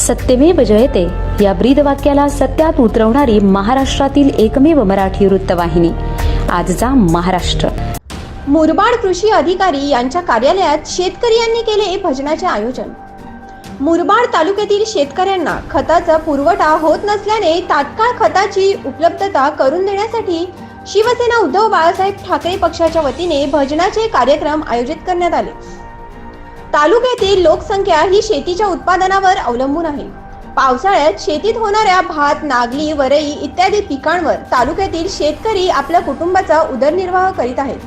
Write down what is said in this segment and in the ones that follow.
सत्यमेव जयते. या ब्रीद वाक्याला सत्यात उतरवणारी महाराष्ट्रातील एकमेव मराठी वृत्तवाहिनी. आजचा महाराष्ट्र. मुरबाड कृषी अधिकारी यांच्या कार्यालयात शेतकरी यांनी केले भजनाचे आयोजन. मुरबाड तालुक्यातील शेतकऱ्यांना खताचा पुरवठा होत नसल्याने तात्काळ खताची उपलब्धता करून देण्यासाठी शिवसेना उद्धव बाळासाहेब ठाकरे पक्षाच्या वतीने भजनाचे कार्यक्रम आयोजित करण्यात आले. तालुक्यातील लोकसंख्या ही शेतीच्या उत्पादनावर अवलंबून आहे. पावसाळ्यात शेतीत होणाऱ्या भात नागली वरई इत्यादी पिकांवर तालुक्यातील शेतकरी आपल्या कुटुंबाचा उदरनिर्वाह करीत आहेत.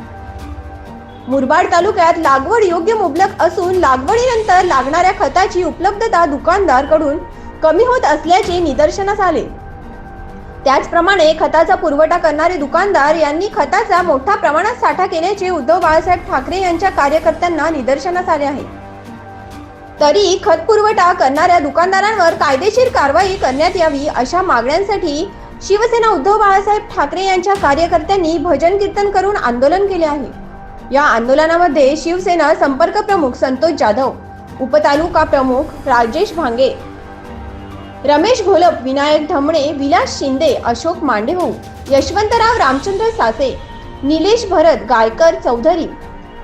मुरबाड तालुक्यात लागवड योग्य मुबलक असून लागवडीनंतर लागणाऱ्या खताची उपलब्धता दुकानदारकडून कमी होत असल्याचे निदर्शनास आले. त्याचप्रमाणे खताचा पुरवठा करणारे दुकानदार यांनी खताचा मोठ्या प्रमाणात साठा केल्याचे उद्धव बाळासाहेब ठाकरे यांच्या कार्यकर्त्यांना निदर्शनास आले आहे. तरी खत पुरवठा करणाऱ्या दुकानदारांवर कायदेशीर कारवाई करण्यात यावी अशा मागण्यांसाठी शिवसेना उद्धव बाळासाहेब ठाकरे यांच्या कार्यकर्त्यांनी भजन कीर्तन करून आंदोलन केले आहे. या आंदोलनामध्ये शिवसेना संपर्क प्रमुख संतोष जाधव उपतालुका प्रमुख राजेश भांगे रमेश घोलप विनायक ढमणे विलास शिंदे अशोक मांडेभाऊ यशवंतराव रामचंद्र सासे निलेश भरत गायकर चौधरी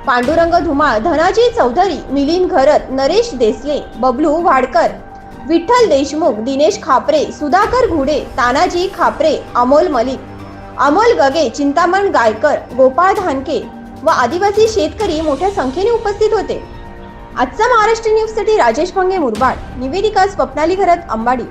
पांडुरंग धुमाळ धनाजी चौधरी मिलिंद घरत नरेश देसले बबलू वाडकर विठ्ठल देशमुख दिनेश खापरे सुधाकर घुडे तानाजी खापरे अमोल मलिक अमोल गगे चिंतामण गायकर गोपाळ धानके व आदिवासी शेतकरी मोठ्या संख्येने उपस्थित होते. आजचा महाराष्ट्र न्यूजसाठी राजेश भांगे मुरबाड निवेदिका स्वप्नाली घरत अंबाडी.